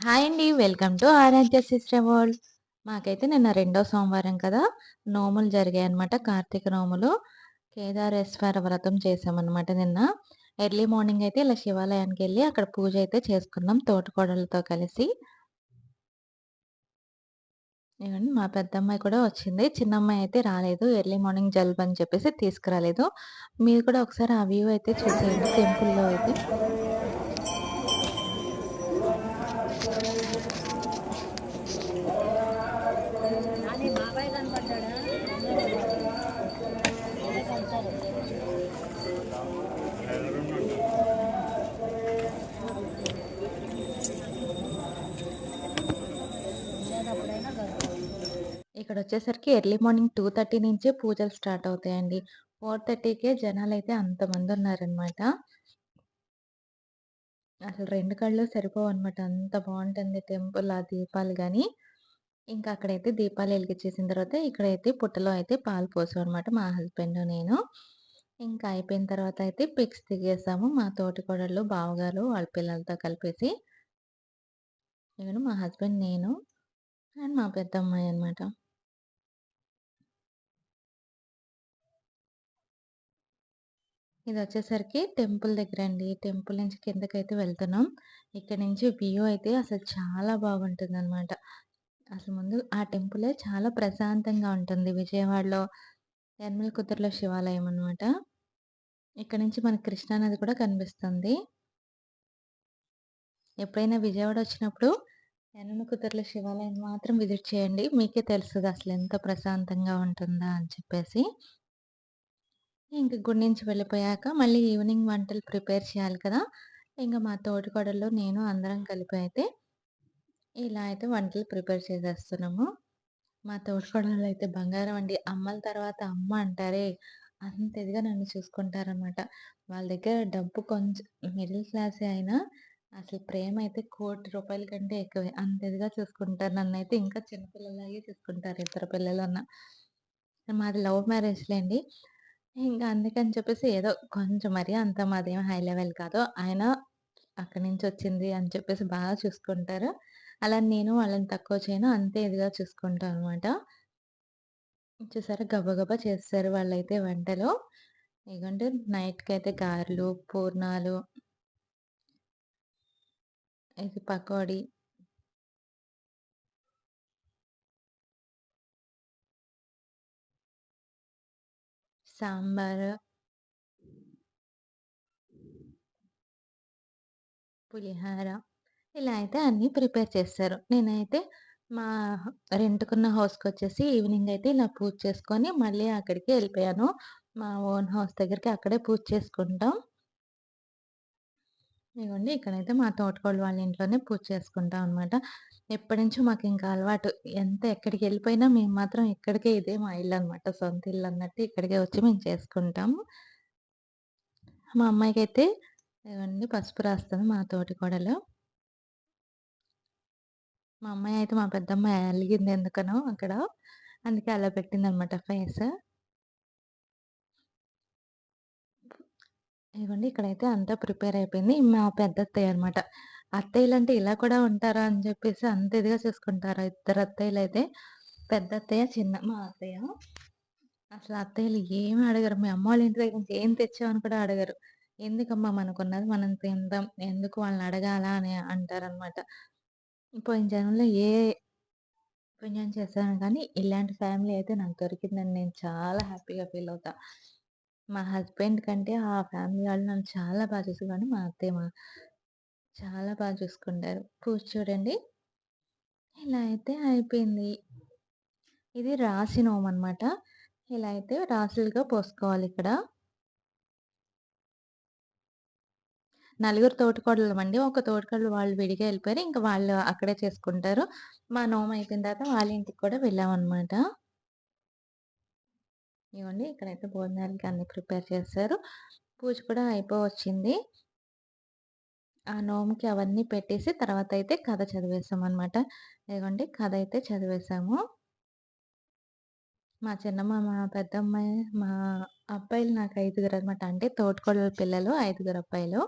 Hi అండి. Welcome to Aradhya sister world. మాకైతే నిన్న రెండో సోమవారం కదా! నోములు జరిగాయి అనమాట కార్తీక నోములు. కేదారేశ్వర వ్రతం చేసామన్నమాట నిన్న. ఎర్లీ మార్నింగ్ అయితే ఇలా శివాలయానికి వెళ్ళి అక్కడ పూజ అయితే చేసుకున్నాం తోటకోడలతో కలిసి. మా పెద్దమ్మాయి కూడా వచ్చింది. చిన్నమ్మాయి అయితే రాలేదు. ఎర్లీ మార్నింగ్ జల్బ్ అని చెప్పేసి తీసుకురాలేదు. మీరు కూడా ఒకసారి ఆ వ్యూ అయితే చూసేయండి టెంపుల్‌లో అయితే. ఇక్కడ వచ్చేసరికి ఎర్లీ మార్నింగ్ 2:30 నుంచే పూజలు స్టార్ట్ అవుతాయండి. ఫోర్ థర్టీకే జనాలు అయితే అంతమంది ఉన్నారనమాట అసలు రెండు కళ్ళు సరిపోవు అనమాట అంత బాగుంటుంది టెంపుల్ ఆ దీపాలు కానీ ఇంకా అక్కడైతే దీపాలు వెలిగించేసిన తర్వాత ఇక్కడైతే పుట్టలో అయితే పాలు పోసామనమాట మా హస్బెండ్ నేను. ఇంకా అయిపోయిన తర్వాత అయితే పిక్స్ దిగేసాము. మా తోటికోడళ్ళు, బావగారు వాళ్ళ పిల్లలతో కలిపేసి. నేను మా హస్బెండ్, నేను అండ్ మా పెద్దమ్మాయి అనమాట. ఇది వచ్చేసరికి టెంపుల్ దగ్గర అండి టెంపుల్ నుంచి కిందకైతే వెళ్తున్నాం. ఇక్కడ నుంచి వ్యూ అయితే అసలు చాలా బాగుంటుందనమాట. అసలు ముందు ఆ టెంపులే చాలా ప్రశాంతంగా ఉంటుంది. విజయవాడలో యనమల కుదురులో శివాలయం అనమాట. ఇక్కడ నుంచి మనకి కృష్ణా నది కూడా కనిపిస్తుంది. ఎప్పుడైనా విజయవాడ వచ్చినప్పుడు యనమల కుదురులో శివాలయం మాత్రం విజిట్ చేయండి. మీకే తెలుస్తుంది అసలు ఎంత ప్రశాంతంగా ఉంటుందా అని చెప్పేసి. ఇంక గుడి నుంచి వెళ్ళిపోయాక మళ్ళీ ఈవినింగ్ వంటలు ప్రిపేర్ చేయాలి కదా! ఇంకా మా తోటికోడళ్ళు, నేను అందరం కలిపి అయితే ఇలా అయితే వంటలు ప్రిపేర్ చేసేస్తున్నాము. మా తోటికోడళ్ళైతే బంగారం అండి. అమ్మల తర్వాత అమ్మ అంటారే, అంత ఇదిగా నన్ను చూసుకుంటారనమాట. వాళ్ళ దగ్గర డబ్బు కొంచెం మిడిల్ క్లాసే అయినా అసలు ప్రేమ అయితే కోటి రూపాయల కంటే ఎక్కువే. అంత ఇదిగా చూసుకుంటారు. అయితే ఇంకా చిన్నపిల్లలాగే చూసుకుంటారు ఇద్దరు పిల్లలున్న. మాది లవ్ మ్యారేజ్‌లేండి. ఇంకా అందుకని చెప్పేసి ఏదో కొంచెం మరీ అంత మాదేం హై లెవెల్ కాదు. ఆయన అక్కడి నుంచి వచ్చింది అని చెప్పేసి బాగా చూసుకుంటారు. అలా నేను వాళ్ళని తక్కువ చేయను. అంతే ఇదిగా చూసుకుంటాను అనమాట. చూసారా గబగబా చేస్తారు వాళ్ళైతే వంటలు. నైట్కి అయితే గారెలు, పూర్ణాలు ఇది పకోడీ. సాంబారు. పులిహార. ఇలా అయితే అన్నీ ప్రిపేర్ చేస్తారు నేనైతే మా రెంట్‌కున్న హౌస్‌కొచ్చేసి ఈవినింగ్ అయితే ఇలా పూజ చేసుకొని మళ్ళీ అక్కడికే ఎళ్ళిపోయాను. మా ఓన్ హౌస్ దగ్గరికి అక్కడే పూజ చేసుకుంటాం. ఇగోండి ఇక్కడైతే మా తోటకోళ్ళు వాళ్ళ ఇంట్లోనే పూజ చేసుకుంటాం అనమాట. ఎప్పటినుంచో ఇంకా అలవాటు. ఎంత ఎక్కడికి వెళ్ళిపోయినా మేము మాత్రం ఇక్కడికే ఇదే మా ఇల్లు అనమాట సొంత ఇల్లు అన్నట్టు ఇక్కడికే వచ్చి మేము చేసుకుంటాము. మా అమ్మాయికైతే ఇవన్నీ పసుపు రాస్తుంది మా తోటికోడలు. మా అమ్మాయి అయితే మా పెద్దమ్మాయి అలిగింది ఎందుకనో అక్కడ. అందుకే అలా పెట్టింది అనమాట ఫేస్. ఇగోండి ఇక్కడైతే అంతా ప్రిపేర్ అయిపోయింది. మా పెద్దత్తయ్య అనమాట. అత్తయ్యలు అంటే ఇలా కూడా ఉంటారా అని చెప్పేసి అంత ఇదిగా చూసుకుంటారు. ఇద్దరు అత్తాయిలు అయితే పెద్ద అత్తయ్య చిన్న మా అత్తయ్య. అసలు అత్తయ్యలు ఏమి అడగరు. మీ అమ్మ వాళ్ళ ఇంటి దగ్గర నుంచి ఏం తెచ్చావు అని కూడా అడగరు. ఎందుకమ్మా మనకున్నది మనం తిందాం. ఎందుకు వాళ్ళని అడగాలా అని అంటారనమాట. పోయిన జన్మలో ఏ పుణ్యం చేశాను కానీ ఇలాంటి ఫ్యామిలీ అయితే నాకు దొరికిందని నేను చాలా హ్యాపీగా ఫీల్ అవుతా. మా హస్బెండ్ కంటే ఆ ఫ్యామిలీ వాళ్ళు నన్ను చాలా బాగా చూసుకున్నారు. మా అత్తయ్య మా చాలా బాగా చూసుకుంటారు. పూజ చూడండి. ఇలా అయితే అయిపోయింది. ఇది రాశి నోమనమాట. ఇలా అయితే రాశులుగా పోసుకోవాలిక్కడ. నలుగురు తోటికోడళ్ళమండి. ఒక తోటికోడలు వాళ్ళు విడిగా వెళ్ళిపోయారు ఇంకా వాళ్ళు అక్కడే చేసుకుంటారు. మా నోము అయిపోయిన తర్వాత వాళ్ళ ఇంటికి కూడా వెళ్ళామన్నమాట ఇవ్వండి ఇక్కడైతే భోజనాలకి అన్ని ప్రిపేర్ చేశారు. పూజ కూడా అయిపోవచ్చింది. ఆ నోముకి అవన్నీ పెట్టేసి తర్వాత అయితే కథ చదివేసామనమాట. ఇదిగోండి కథ అయితే చదివేసాము మా చిన్నమ్మ, మా పెద్దమ్మాయి, మా అబ్బాయిలు నాకు ఐదుగురు అనమాట అంటే తోటకోడల పిల్లలు ఐదుగురు అబ్బాయిలు.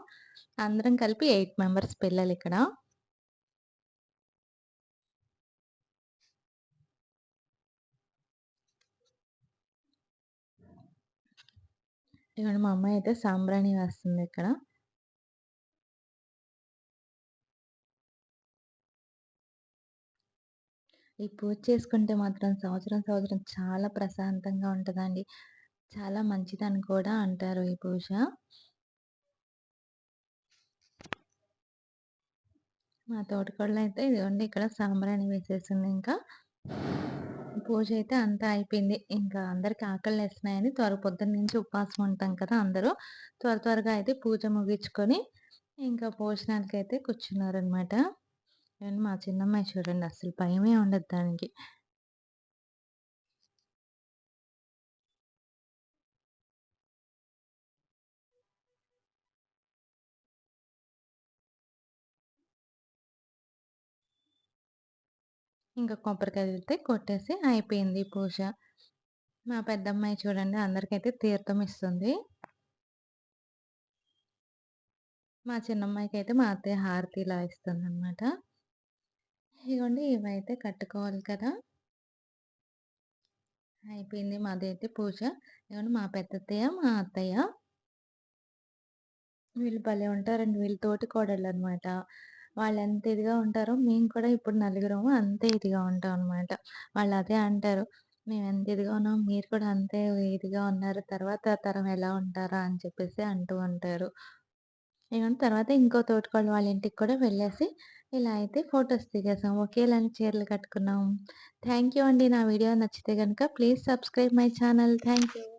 అందరం కలిపి ఎయిట్ మెంబర్స్ పిల్లలిక్కడ. ఇక్కడ మా అమ్మాయి అయితే సాంబ్రాణి వేస్తుంది ఇక్కడ. ఈ పూజ చేసుకుంటే మాత్రం సంవత్సరం, సంవత్సరం చాలా ప్రశాంతంగా ఉంటదండి. చాలా మంచిదని కూడా అంటారు ఈ పూజ. మా తోటికోడలైతే ఇదిగోండి ఇక్కడ సాంబ్రాణి వేసేసింది ఇంకా. పూజ అయితే అంతా అయిపోయింది. ఇంకా అందరికి ఆకలి వేస్తున్నాయని త్వర పొద్దున్నుంచి ఉపవాసం ఉంటాం కదా అందరూ. త్వర త్వరగా అయితే పూజ ముగించుకొని ఇంకా భోజనానికైతే కూర్చున్నారనమాట. మా చిన్నమ్మాయి చూడండి అసలు భయమే ఉండదు దానికి. ఇంకా కొబ్బరికాయలైతే కొట్టేసి అయిపోయింది పూజ. మా పెద్దమ్మాయి చూడండి అందరికైతే తీర్థం ఇస్తుంది. మా చిన్నమ్మాయికి అయితే మా అత్తయ్య హారతి ఇలా ఇస్తుందనమాట. ఇగోండి ఇవైతే కట్టుకోవాలి కదా! అయిపోయింది మాదైతే పూజ. ఇగోండి మా పెద్దత్తయ్య, మా అత్తయ్య. వీళ్ళు భలే ఉంటారండి. అనమాట వాళ్ళు ఎంత ఇదిగా ఉంటారో మేము కూడా ఇప్పుడు నలుగురము అంతే ఇదిగా ఉంటాం అనమాట. వాళ్ళు అదే అంటారు. మేము ఎంత ఇదిగా ఉన్నాం మీరు కూడా అంతే ఇదిగా ఉన్నారు. తర్వాత తరం ఎలా ఉంటారా అని చెప్పేసి అంటూ ఉంటారు. ఇగోండి తర్వాత ఇంకో తోటికోడలు వాళ్ళ ఇంటికి కూడా వెళ్ళేసి ఇలా అయితే ఫొటోస్ దిగేసాం. ఒకేలాంటి చీరలు కట్టుకున్నాం. థ్యాంక్ యూ అండి. నా వీడియో నచ్చితే కనుక please subscribe my channel. Thank you.